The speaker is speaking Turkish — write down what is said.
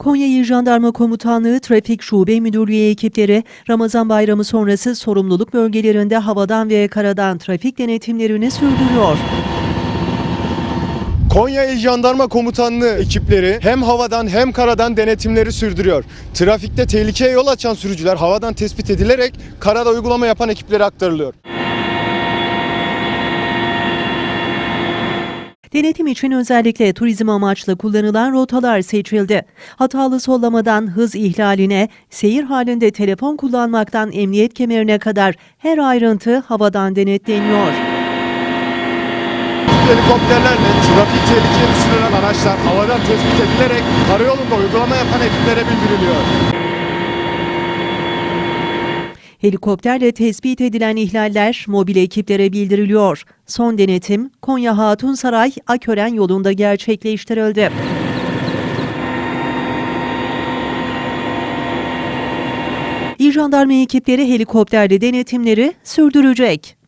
Konya İl Jandarma Komutanlığı Trafik Şube Müdürlüğü ekipleri Ramazan bayramı sonrası sorumluluk bölgelerinde havadan ve karadan trafik denetimlerini sürdürüyor. Konya İl Jandarma Komutanlığı ekipleri hem havadan hem karadan denetimleri sürdürüyor. Trafikte tehlikeye yol açan sürücüler havadan tespit edilerek karada uygulama yapan ekiplere aktarılıyor. Denetim için özellikle turizm amaçlı kullanılan rotalar seçildi. Hatalı sollamadan hız ihlaline, seyir halinde telefon kullanmaktan emniyet kemerine kadar her ayrıntı havadan denetleniyor. Helikopterlerle trafik tehlikeye düşürülen araçlar havadan tespit edilerek karayolunda uygulama yapan ekiplere bildiriliyor. Helikopterle tespit edilen ihlaller mobil ekiplere bildiriliyor. Son denetim Konya Hatunsaray Akören yolunda gerçekleştirildi. İl jandarma ekipleri helikopterle denetimleri sürdürecek.